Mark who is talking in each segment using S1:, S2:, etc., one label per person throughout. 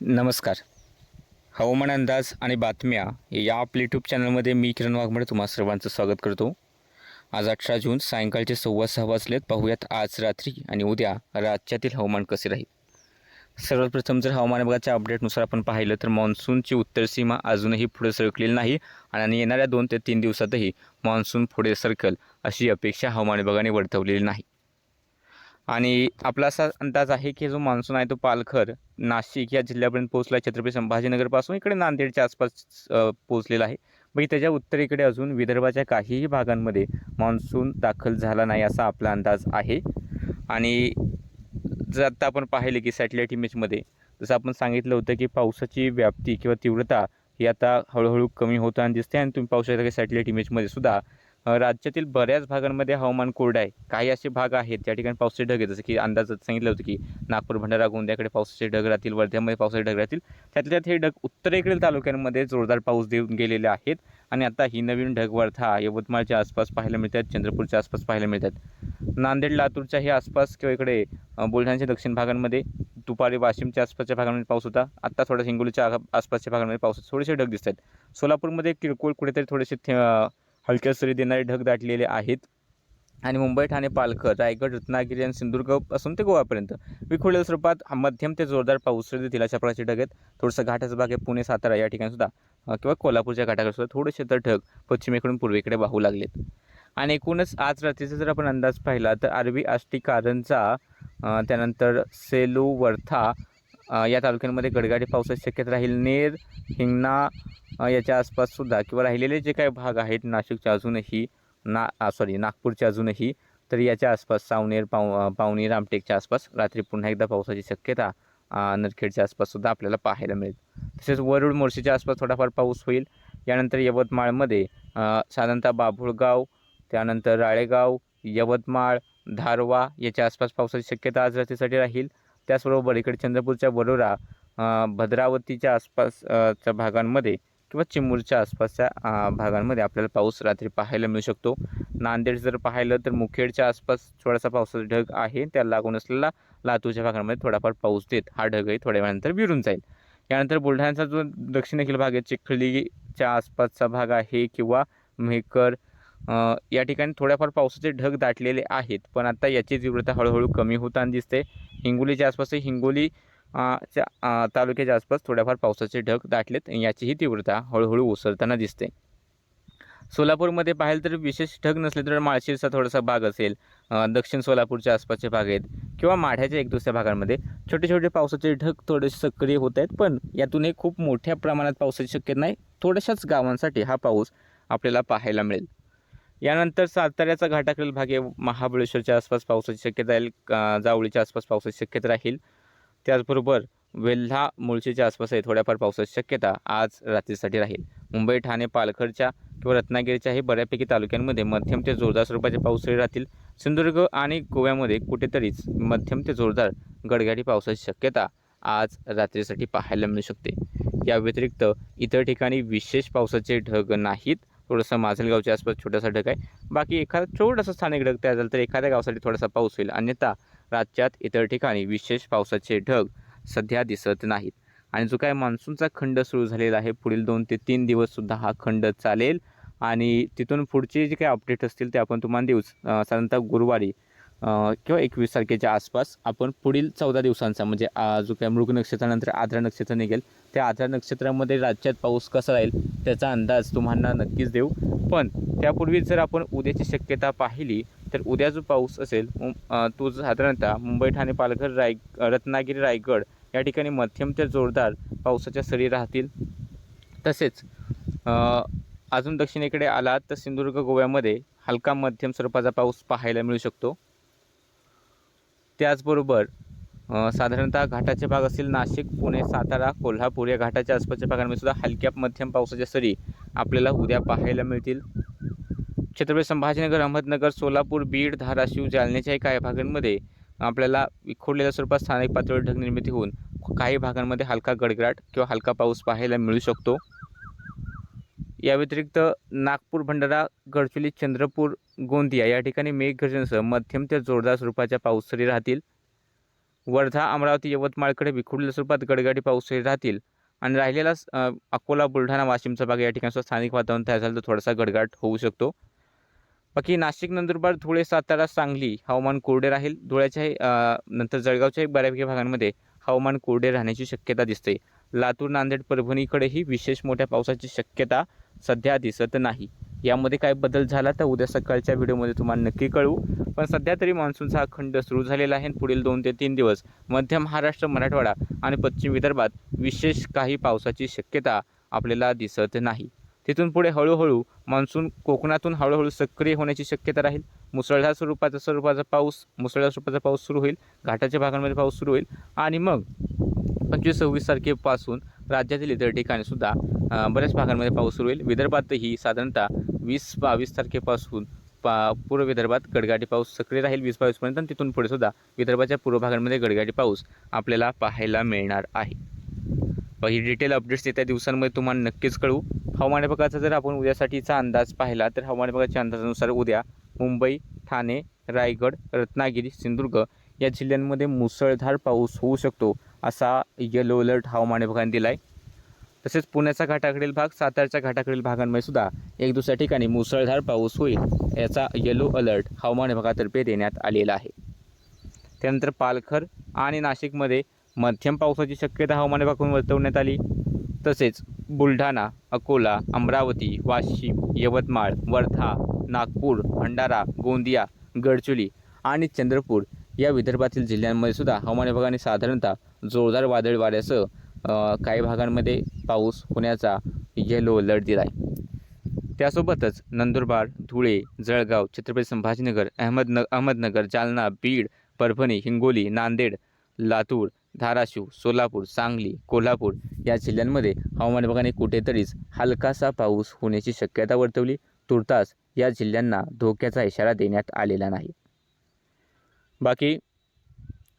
S1: नमस्कार. हवामान अंदाज आणि बातम्या या आपल्या यूट्यूब चॅनलमध्ये मी किरण वाघमडे तुम्हा सर्वांचं स्वागत करतो. आज अठरा जून सायंकाळचे सव्वा सहा वाजलेत. पाहूयात आज रात्री आणि उद्या राज्यातील हवामान कसे राहील? सर्वात प्रथम जर हवामान विभागाच्या अपडेटनुसार आपण पाहिलं तर मान्सूनची उत्तर सीमा अजूनही पुढे सरकलेली नाही आणि येणाऱ्या दोन ते तीन दिवसातही मान्सून पुढे सरकल अशी अपेक्षा हवामान विभागाने वर्तवलेली नाही. आणि आपला असा अंदाज आहे की जो मान्सून आहे तो पालघर नाशिक या जिल्ह्यापर्यंत पोहोचला आहे छत्रपती संभाजीनगरपासून इकडे नांदेडच्या आसपास पोहोचलेला आहे. मग त्याच्या उत्तरेकडे अजून विदर्भाच्या काहीही भागांमध्ये मान्सून दाखल झाला नाही असा आपला अंदाज आहे. आणि जर आत्ता आपण पाहिले की सॅटेलाईट इमेजमध्ये जसं आपण सांगितलं होतं की पावसाची व्याप्ती किंवा तीव्रता ही आता हळूहळू कमी होताना दिसते आणि तुम्ही पाहू शकता की सॅटेलाईट इमेजमध्ये सुद्धा राज्यातील बऱ्याच भागांमध्ये हवामान कोरडं आहे. काही असे भाग आहेत त्या ठिकाणी पावसाचे ढग आहेत जसं की अंदाजात सांगितलं होतं की नागपूर भंडारा गोंदियाकडे पावसाचे ढग राहतील वर्ध्यामध्ये पावसाचे ढग राहतील. त्यातल्या त्यात हे ढग उत्तरेकडील तालुक्यांमध्ये जोरदार पाऊस देऊन गेलेले आहेत आणि आता ही नवीन ढग वर्धा यवतमाळच्या आसपास पाहायला मिळतात चंद्रपूरच्या आसपास पाहायला मिळतात. नांदेड लातूरच्या हे आसपास किंवा इकडे बुलढाण्याच्या दक्षिण भागांमध्ये दुपारी वाशिमच्या आसपासच्या भागांमध्ये पाऊस होता. आत्ता थोडा हिंगोलीच्या आ- आसपासच्या भागांमध्ये पाऊस थोडेसे ढग दिसत आहेत. सोलापूरमध्ये किरकोळ कुठेतरी थोडेसे थे हलक्या सरी देणारे ढग दाटलेले आहेत. आणि मुंबई ठाणे पालघर रायगड रत्नागिरी आणि सिंधुदुर्गपासून ते गोवापर्यंत विखुरलेल्या स्वरूपात मध्यम ते जोरदार पाऊस देतील अशा प्रकारचे ढग आहेत. थोडंसं घाटाचा भाग आहे पुणे सातारा या ठिकाणी सुद्धा किंवा कोल्हापूरच्या घाटाकडे सुद्धा थोडेसे तर ढग पश्चिमेकडून पूर्वेकडे वाहू लागलेत. आणि एकूणच आज रात्रीचा जर आपण अंदाज पाहिला तर अरबी आष्टी कारंजा त्यानंतर सेलू वर्धा या तालुक्यांमध्ये गडगाडी पावसाची शक्यता राहील. नेर हिंगणा याच्या आसपाससुद्धा किंवा राहिलेले जे काही भाग आहेत नाशिकच्या अजूनही ना सॉरी नागपूरच्या अजूनही तर याच्या आसपास सावनेर पाव पावनी रामटेकच्या आसपास रात्री पुन्हा एकदा पावसाची शक्यता नरखेडच्या आसपाससुद्धा आपल्याला पाहायला मिळेल. तसेच वरुड मोर्शीच्या आसपास थोडाफार पाऊस होईल. यानंतर यवतमाळमध्ये साधारणतः बाभुळगाव त्यानंतर राळेगाव यवतमाळ धारवा याच्या आसपास पावसाची शक्यता आज रात्रीसाठी राहील. त्याचबरोबर इकडे चंद्रपूरच्या वडोरा भद्रावतीच्या आसपास च्या भागांमध्ये किंवा चिमूरच्या आसपासच्या भागांमध्ये आपल्याला पाऊस रात्री पाहायला मिळू शकतो. नांदेड जर पाहिलं तर मुखेडच्या आसपास थोडासा पावसाचा ढग आहे. त्याला लागून असलेला लातूरच्या भागांमध्ये थोडाफार पाऊस देत हा ढगही थोड्या वेळानंतर विरून जाईल. यानंतर बुलढाण्याचा जो दक्षिणेकडील भाग आहे चिखलीच्या आसपासचा भाग आहे किंवा मेहकर या ठिकाणी थोड्याफार पावसाचे ढग दाटलेले आहेत पण आता याची तीव्रता हळूहळू कमी होताना दिसते. हिंगोलीच्या आसपास हिंगोली च्या तालुक्याच्या आसपास थोड्याफार पावसाचे ढग दाटलेत याचीही तीव्रता हळूहळू ओसरताना दिसते. सोलापूरमध्ये पाहिलं तर विशेष ढग नसले तर माळशिरचा थोडासा भाग असेल दक्षिण सोलापूरच्या आसपासचे भाग आहेत किंवा माढ्याच्या एक दुसऱ्या भागांमध्ये. छोटे छोटे पावसाचे ढग थोडेसे सक्रिय होत आहेत पण यातूनही खूप मोठ्या प्रमाणात पावसाची शक्यता नाही. थोड्याशाच गावांसाठी हा पाऊस आपल्याला पाहायला मिळेल. यानंतर साताऱ्याचा घाटाकडील भाग आहे. महाबळेश्वरच्या आसपास पावसाची शक्यता राहील. जावळीच्या आसपास पावसाची शक्यता राहील. त्याचबरोबर वेल्हा मुळशीच्या आसपास आहे थोड्याफार पावसाची शक्यता आज रात्रीसाठी राहील. मुंबई ठाणे पालघरच्या किंवा रत्नागिरीच्या हे बऱ्यापैकी तालुक्यांमध्ये मध्यम ते जोरदार स्वरूपाचे पावसाळी राहतील. सिंधुदुर्ग आणि गोव्यामध्ये कुठेतरीच मध्यम ते जोरदार गडगाडी पावसाची शक्यता आज रात्रीसाठी पाहायला मिळू शकते. या व्यतिरिक्त इतर ठिकाणी विशेष पावसाचे ढग नाहीत. थोडंसं माजलगावच्या आसपास छोटासा ढग आहे. बाकी एखादा छोटासा स्थानिक ढग तयार झाला तर एखाद्या गावासाठी थोडासा पाऊस होईल. अन्यथा राज्यात इतर ठिकाणी विशेष पावसाचे ढग सध्या दिसत नाहीत. आणि जो काय मान्सूनचा खंड सुरू झालेला आहे पुढील दोन ते तीन दिवससुद्धा हा खंड चालेल. आणि तिथून पुढचे जे काही अपडेट असतील ते आपण तुम्हाला देऊच साधारणतः गुरुवारी किंवा एकवीस तारखेच्या आसपास आपण पुढील चौदा दिवसांचा म्हणजे जो काय मृग नक्षत्रानंतर आद्रा नक्षत्र निघेल त्या आधार नक्षत्रामध्ये राज्यात पाऊस कसा राहील त्याचा अंदाज तुम्हाला नक्कीच देऊ. पण त्यापूर्वी जर आपण उद्याची शक्यता पाहिली तर उद्या जो पाऊस असेल तो साधारणतः मुंबई ठाणे पालघर राय रत्नागिरी रायगड या ठिकाणी मध्यम ते जोरदार पावसाच्या सरी राहतील. तसेच अजून दक्षिणेकडे आलात तर सिंधुदुर्ग गोव्यामध्ये हलका मध्यम स्वरूपाचा पाऊस पाहायला मिळू शकतो. त्याचबरोबर साधारणतः घाटाचे भाग असतील नाशिक पुणे सातारा कोल्हापूर या घाटाच्या आसपासच्या भागांमध्ये सुद्धा हलक्या मध्यम पावसाच्या सरी आपल्याला उद्या पाहायला मिळतील. छत्रपती संभाजीनगर अहमदनगर सोलापूर बीड धाराशिव जालन्याच्याही काही भागांमध्ये आपल्याला विखुरलेल्या स्वरूपात स्थानिक पातळीवर ढगनिर्मिती होऊन काही भागांमध्ये हलका गडगडाट किंवा हलका पाऊस पाहायला मिळू शकतो. या व्यतिरिक्त नागपूर भंडारा गडचिरोली चंद्रपूर गोंदिया या ठिकाणी मेघगर्जनेसह मध्यम ते जोरदार स्वरूपाच्या पाऊस सरी राहतील. वर्धा अमरावती यवतमाळकडे विखुरलेल्या स्वरूपात गडगडी पाऊस राहतील आणि राहिलेला अकोला बुलढाणा वाशिमचा भाग या ठिकाणचं स्थानिक वातावरण तयार झालं तर थोडासा गडगाट होऊ शकतो. बाकी नाशिक नंदुरबार धुळे सातारा सांगली हवामान कोरडे राहील. धुळ्याच्याही नंतर जळगावच्याही बऱ्यापैकी भागांमध्ये हवामान कोरडे राहण्याची शक्यता दिसते. लातूर नांदेड परभणीकडेही विशेष मोठ्या पावसाची शक्यता सध्या दिसत नाही. यामध्ये काय बदल झाला तर उद्या सकाळच्या व्हिडिओमध्ये तुम्हाला नक्की कळवू पण सध्या तरी मान्सूनचा हा खंड सुरू झालेला आहे आणि पुढील दोन ते तीन दिवस मध्य महाराष्ट्र मराठवाडा आणि पश्चिम विदर्भात विशेष काही पावसाची शक्यता आपल्याला दिसत नाही. तिथून पुढे हळूहळू मान्सून कोकणातून हळूहळू सक्रिय होण्याची शक्यता राहील. मुसळधार स्वरूपाचा स्वरूपाचा पाऊस मुसळधार स्वरूपाचा पाऊस सुरू होईल. घाटाच्या भागांमध्ये पाऊस सुरू होईल. आणि मग पंचवीस सव्वीस तारखेपासून राज्यातील इतर ठिकाणी सुद्धा बऱ्याच भागांमध्ये पाऊस सुरू होईल. विदर्भातही साधारणतः वीस बावीस तारखेपासून पा पूर्व विदर्भात गडगाडी पाऊस सक्रिय राहील. वीस बावीसपर्यंत आणि तिथून पुढे सुद्धा विदर्भाच्या पूर्व भागांमध्ये गडगाडी पाऊस आपल्याला पाहायला मिळणार आहे. ही डिटेल अपडेट्स येत्या दिवसांमध्ये तुम्हाला नक्कीच कळू. हवामान विभागाचा जर आपण उद्यासाठीचा अंदाज पाहिला तर हवामान विभागाच्या अंदाजानुसार उद्या मुंबई ठाणे रायगड रत्नागिरी सिंधुदुर्ग या जिल्ह्यांमध्ये मुसळधार पाऊस होऊ शकतो असा येलो अलर्ट हवामान विभागाने दिला आहे तसेच पुण्याच्या घाटाकडील भाग सातारच्या घाटाकडील भागांमध्ये सुद्धा एक दुसऱ्या ठिकाणी मुसळधार पाऊस होईल याचा येलो अलर्ट हवामान विभागातर्फे देण्यात आलेला आहे. त्यानंतर पालघर आणि नाशिकमध्ये मध्यम पावसाची शक्यता हवामान विभागाकडून वर्तवण्यात आली. तसेच बुलढाणा अकोला अमरावती वाशिम यवतमाळ वर्धा नागपूर भंडारा गोंदिया गडचोली आणि चंद्रपूर या विदर्भातील जिल्ह्यांमध्ये सुद्धा हवामान विभागाने साधारणतः जोरदार वादळ वाऱ्यासह काही भागांमध्ये पाऊस होण्याचा येलो अलर्ट दिला आहे त्यासोबतच नंदुरबार धुळे जळगाव छत्रपती संभाजीनगर अहमदन अहमदनगर जालना बीड परभणी हिंगोली नांदेड लातूर धाराशिव सोलापूर सांगली कोल्हापूर या जिल्ह्यांमध्ये हवामान विभागाने कुठेतरीच हलकासा पाऊस होण्याची शक्यता वर्तवली. तुर्तास या जिल्ह्यांना धोक्याचा इशारा देण्यात आलेला नाही. बाकी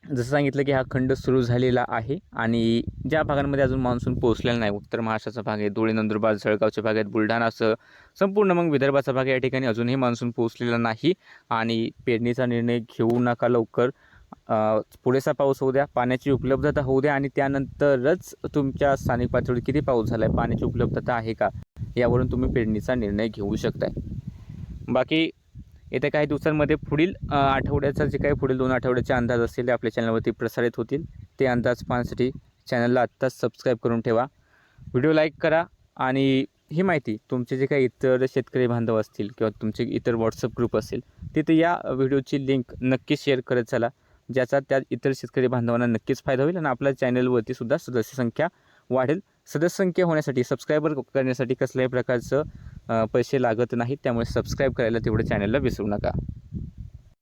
S1: जसं सांगितलं की हा खंड सुरू झालेला आहे आणि ज्या भागांमध्ये अजून मान्सून पोहोचलेला नाही उत्तर महाराष्ट्राचा भाग आहे धुळे नंदुरबार जळगावच्या भाग आहेत बुलढाणासह संपूर्ण मग विदर्भाचा भाग या ठिकाणी अजूनही मान्सून पोहोचलेला नाही आणि पेरणीचा निर्णय घेऊ नका लवकर. पुरेसा पाऊस होऊ द्या पाण्याची उपलब्धता होऊ द्या आणि त्यानंतरच तुमच्या स्थानिक पातळीवर किती पाऊस झाला आहे पाण्याची उपलब्धता आहे का यावरून तुम्ही पेरणीचा निर्णय घेऊ शकताय. बाकी येत्या काही दिवसांमध्ये पुढील आठवड्याचा जे काही पुढील दोन आठवड्याचे अंदाज असतील ते आपल्या चॅनलवरती प्रसारित होतील. ते अंदाज पाहण्यासाठी चॅनलला आत्ताच सबस्क्राईब करून ठेवा. व्हिडिओ लाईक करा आणि ही माहिती तुमचे जे काही इतर शेतकरी बांधव असतील किंवा तुमचे इतर व्हॉट्सअप ग्रुप असेल तिथे या व्हिडिओची लिंक नक्की शेअर करत चला ज्याचा त्या इतर शेतकरी बांधवांना नक्कीच फायदा होईल आणि आपल्या चॅनलवरती सुद्धा सदस्य संख्या वाढेल. सदस्य संख्या होण्यासाठी सबस्क्रायबर करण्यासाठी कसल्याही प्रकारचं पैसे लागत नाहीत त्यामुळे सबस्क्राईब करायला तेवढं चॅनलला विसरू नका.